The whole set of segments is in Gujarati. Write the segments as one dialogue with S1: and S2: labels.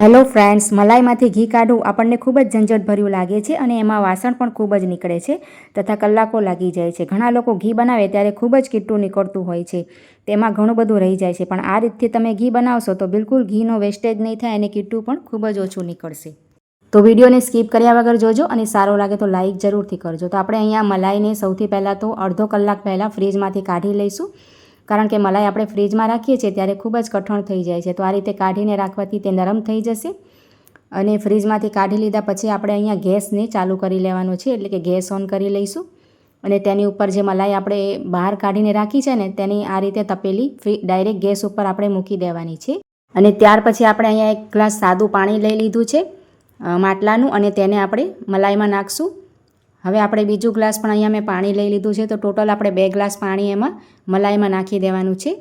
S1: હેલો ફ્રેન્ડ્સ મલાઈમાંથી ઘી કાઢવું આપણને ખૂબ જ ઝંઝટભર્યું લાગે છે અને એમાં વાસણ પણ ખૂબ જ નીકળે છે તથા કલાકો લાગી જાય છે. ઘણા લોકો ઘી બનાવે ત્યારે ખૂબ જ કીટું નીકળતું હોય છે. તેમાં ઘણું બધું રહી જાય છે, પણ આ રીતથી તમે ઘી બનાવશો તો બિલકુલ ઘીનો વેસ્ટેજ નહીં થાય અને કીટું પણ ખૂબ જ ઓછું નીકળશે. તો વિડીયોને સ્કીપ કર્યા વગર જોજો અને સારો લાગે તો લાઇક જરૂરથી કરજો. તો આપણે અહીંયા મલાઈને સૌથી પહેલાં તો અડધો કલાક પહેલાં ફ્રીજમાંથી કાઢી લઈશું. કારણ કે મલાઈ આપણે ફ્રીજમાં રાખીએ છીએ ત્યારે ખૂબ જ કઠણ થઈ જાય છે. તો આ રીતે કાઢીને રાખવાથી તે નરમ થઈ જશે અને ફ્રીજમાંથી કાઢી લીધા પછી આપણે અહીંયા ગેસને ચાલુ કરી લેવાનો છે. એટલે કે ગેસ ઓન કરી લઈશું અને તેની ઉપર જે મલાઈ આપણે બહાર કાઢીને રાખી છે ને તેની આ રીતે તપેલી ફ્રી ડાયરેક્ટ ગેસ ઉપર આપણે મૂકી દેવાની છે. અને ત્યાર પછી આપણે અહીંયા એક ગ્લાસ સાદું પાણી લઈ લીધું છે માટલાનું અને તેને આપણે મલાઈમાં નાખશું. હવે આપણે બીજું ગ્લાસ પણ અહીંયા મેં પાણી લઈ લીધું છે, તો ટોટલ આપણે બે ગ્લાસ પાણી એમાં મલાઈમાં નાખી દેવાનું છે.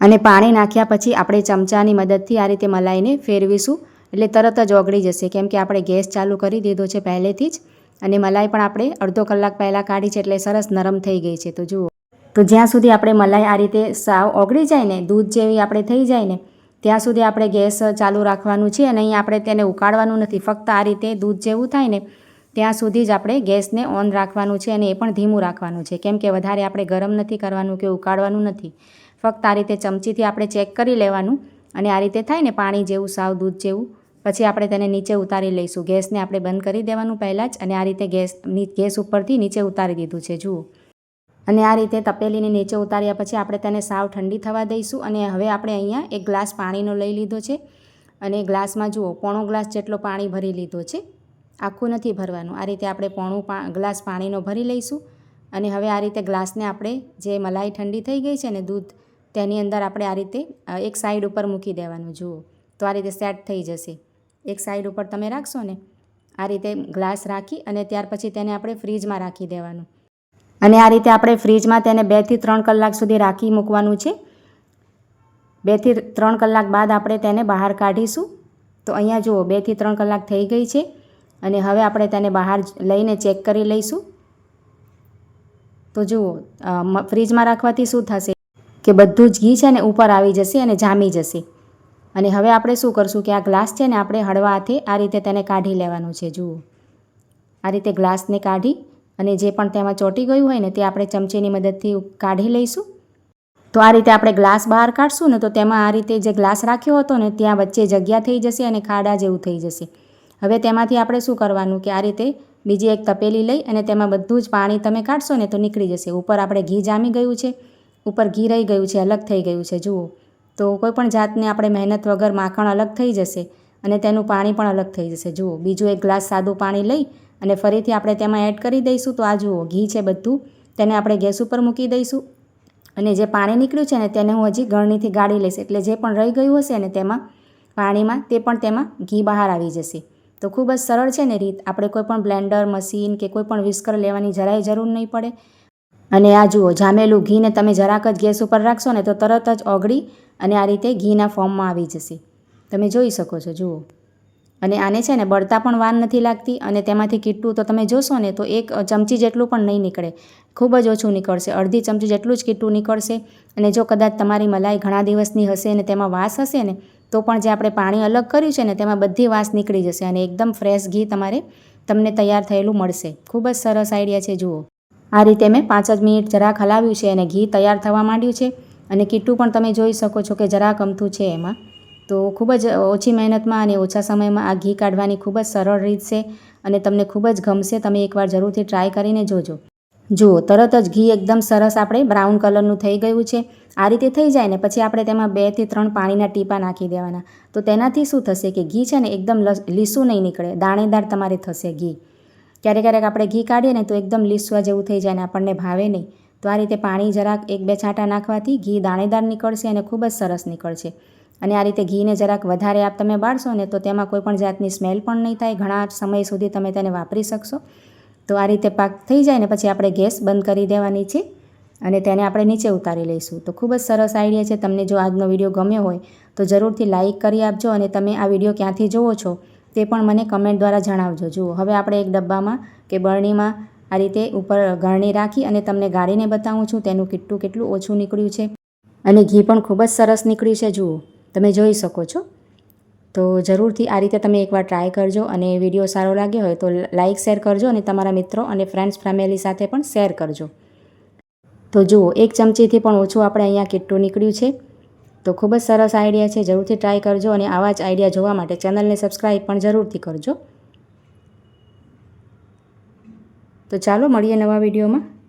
S1: અને પાણી નાખ્યા પછી આપણે ચમચાની મદદથી આ રીતે મલાઈને ફેરવીશું. એટલે તરત જ ઓગળી જશે, કેમ કે આપણે ગેસ ચાલુ કરી દીધો છે પહેલેથી જ. અને મલાઈ પણ આપણે અડધો કલાક પહેલાં કાઢી છે, એટલે સરસ નરમ થઈ ગઈ છે, તો જુઓ. તો જ્યાં સુધી આપણે મલાઈ આ રીતે સાવ ઓગળી જાય ને, દૂધ જેવી આપણે થઈ જાય ને, ત્યાં સુધી આપણે ગેસ ચાલુ રાખવાનું છે અને અહીં આપણે તેને ઉકાળવાનું નથી, ફક્ત આ રીતે દૂધ જેવું થાય ને ત્યાં સુધી જ આપણે ગેસને ઓન રાખવાનું છે અને એ પણ ધીમું રાખવાનું છે. કેમ કે વધારે આપણે ગરમ નથી કરવાનું કે ઉકાળવાનું નથી. ફક્ત આ રીતે ચમચીથી આપણે ચેક કરી લેવાનું અને આ રીતે થાય ને પાણી જેવું, સાવ દૂધ જેવું, પછી આપણે તેને નીચે ઉતારી લઈશું. ગેસને આપણે બંધ કરી દેવાનું પહેલાં જ અને આ રીતે ગેસ ગેસ ઉપરથી નીચે ઉતારી દીધું છે. જુઓ. અને આ રીતે તપેલીને નીચે ઉતાર્યા પછી આપણે તેને સાવ ઠંડી થવા દઈશું અને હવે આપણે અહીંયા એક ગ્લાસ પાણીનો લઈ લીધો છે. અને ગ્લાસમાં જુઓ, પોણો ગ્લાસ જેટલો પાણી ભરી લીધો છે. આખું નથી ભરવાનું. આ રીતે આપણે પોણું પા, ગ્લાસ પાણીનો ભરી લઈશું અને હવે આ રીતે ગ્લાસને આપણે જે મલાઈ ઠંડી થઈ ગઈ છે ને દૂધ, તેની અંદર આપણે આ રીતે એક સાઈડ ઉપર મૂકી દેવાનું. જુઓ, તો આ રીતે સેટ થઈ જશે. એક સાઈડ ઉપર તમે રાખશો ને, આ રીતે ગ્લાસ રાખી અને ત્યાર પછી તેને આપણે ફ્રીજમાં રાખી દેવાનું. અને આ રીતે આપણે ફ્રીજમાં તેને બેથી ત્રણ કલાક સુધી રાખી મૂકવાનું છે. બેથી ત્રણ કલાક બાદ આપણે તેને બહાર કાઢીશું. તો અહીંયા જુઓ બેથી ત્રણ કલાક થઈ ગઈ છે. અને હવે આપણે તેને બહાર લઈને ચેક કરી લઈશું. તો જુઓ ફ્રીજમાં રાખવાથી શું થશે? કે બધું જ ઘી છે ને ઉપર આવી જશે અને જામી જશે. અને હવે આપણે શું કરશું કે આ ગ્લાસ છે ને આપણે હળવા હાથે આ રીતે તેને કાઢી લેવાનું છે, જુઓ. આ રીતે ગ્લાસને કાઢી અને જે પણ તેમાં ચોંટી ગયું હોય ને તે આપણે ચમચીની મદદથી કાઢી લઈશું. તો આ રીતે આપણે ગ્લાસ બહાર કાઢશું ને તો તેમાં આ રીતે જે ગ્લાસ રાખ્યો હતો ને ત્યાં વચ્ચે જગ્યા થઈ જશે અને ખાડા જેવું થઈ જશે. હવે તેમાંથી આપણે શું કરવાનું કે આ રીતે બીજી એક તપેલી લઈ અને તેમાં બધું જ પાણી તમે કાઢશો ને તો નીકળી જશે. ઉપર આપણે ઘી જામી ગયું છે. ઉપર ઘી રહી ગયું છે, અલગ થઈ ગયું છે, જુઓ. તો કોઈપણ જાતને આપણે મહેનત વગર માખણ અલગ થઈ જશે અને તેનું પાણી પણ અલગ થઈ જશે. જુઓ, બીજું એક ગ્લાસ સાદું પાણી લઈ અને ફરીથી આપણે તેમાં એડ કરી દઈશું. તો આ જુઓ, ઘી છે બધું. તેને આપણે ગેસ ઉપર મૂકી દઈશું. અને જે પાણી નીકળ્યું છે ને તેને હું હજી ગળણીથી ગાળી લઈશ. એટલે જે પણ રહી ગયું હશે ને તેમાં પાણીમાં તે પણ તેમાં ઘી બહાર આવી જશે. તો ખૂબ જ સરળ છે ને રીત. આપણે કોઈ પણ બ્લેન્ડર, મશીન કે કોઈ પણ વિસ્કર લેવાની જરાય જરૂર નહીં પડે. અને આ જુઓ, જામેલું ઘીને તમે જરાક જ ગેસ ઉપર રાખશો ને તો તરત જ ઓગળી અને આ રીતે ઘીના ફોર્મમાં આવી જશે. તમે જોઈ શકો છો, જુઓ. અને આને છે ને બળતા પણ વાર નથી લાગતી અને તેમાંથી કીટું તો તમે જોશો ને તો એક ચમચી જેટલું પણ નહીં નીકળે. ખૂબ જ ઓછું નીકળશે, અડધી ચમચી જેટલું જ કીટું નીકળશે. અને જો કદાચ તમારી મલાઈ ઘણા દિવસની હશે ને તેમાં વાસ હશે ને તો પણ જે આપણે પાણી અલગ કર્યું છે ને તેમાં બધી વાસ નીકળી જશે અને એકદમ ફ્રેશ ઘી તમારે તમને તૈયાર થયેલું મળશે. ખૂબ જ સરસ આઈડિયા છે, જુઓ. આ રીતે મેં પાંચ જ મિનિટ જરાક હલાવ્યું છે અને ઘી તૈયાર થવા માંડ્યું છે અને કીટું પણ તમે જોઈ શકો છો કે જરાક અમથું છે એમાં. તો ખૂબ જ ઓછી મહેનતમાં અને ઓછા સમયમાં આ ઘી કાઢવાની ખૂબ જ સરળ રીત છે અને તમને ખૂબ જ ગમશે. તમે એકવાર જરૂરથી ટ્રાય કરીને જોજો. જુઓ તરત જ ઘી એકદમ સરસ આપણે બ્રાઉન કલરનું થઈ ગયું છે. આ રીતે થઈ જાય ને પછી આપણે તેમાં બેથી ત્રણ પાણીના ટીપા નાખી દેવાના. તો તેનાથી શું થશે કે ઘી છે ને એકદમ લીસું નહીં નીકળે. દાણેદાર તમારે થશે ઘી. ક્યારેક ક્યારેક આપણે ઘી કાઢીએ ને તો એકદમ લીસવા જેવું થઈ જાય ને આપણને ભાવે નહીં. તો આ રીતે પાણી જરાક એક બે છાંટા નાખવાથી ઘી દાણેદાર નીકળશે અને ખૂબ જ સરસ નીકળશે. અને આ રીતે ઘીને જરાક વધારે આપ તમે બાળશો ને તો તેમાં કોઈ પણ જાતની સ્મેલ પણ નહીં થાય. ઘણા સમય સુધી તમે તેને વાપરી શકશો. તો આ રીતે પાક થઈ જાય ને પછી આપણે ગેસ બંધ કરી દેવાની છે અને તેને આપણે નીચે ઉતારી લઈશું. તો ખૂબ જ સરસ આઈડિયા છે. તમને જો આજનો વીડિયો ગમ્યો હોય તો જરૂરથી લાઇક કરી આપજો અને તમે આ વીડિયો ક્યાંથી જુઓ છો તે પણ મને કમેન્ટ દ્વારા જણાવજો. જુઓ, હવે આપણે એક ડબ્બામાં કે બરણીમાં આ રીતે ઉપર ગળણી રાખી અને તમને ગાળીને બતાવું છું તેનું કેટલું કેટલું ઓછું નીકળ્યું છે. અને ઘી પણ ખૂબ જ સરસ નીકળ્યું છે. જુઓ, તમે જોઈ શકો છો. તો જરૂરથી આ રીતે તમે એકવાર ટ્રાય કરજો અને વીડિયો સારો લાગ્યો હોય તો લાઇક શેર કરજો અને તમારા મિત્રો અને ફ્રેન્ડ્સ ફેમિલી સાથે પણ શેર કરજો. તો જુઓ, એક ચમચીથી પણ ઓછું આપણે અહીંયા કિટ્ટું નીકળ્યું છે. તો ખૂબ જ સરસ આઈડિયા છે, જરૂરથી ટ્રાય કરજો અને આવા જ આઈડિયા જોવા માટે ચેનલને સબસ્ક્રાઈબ પણ જરૂરથી કરજો. તો ચાલો, મળીએ નવા વિડીયોમાં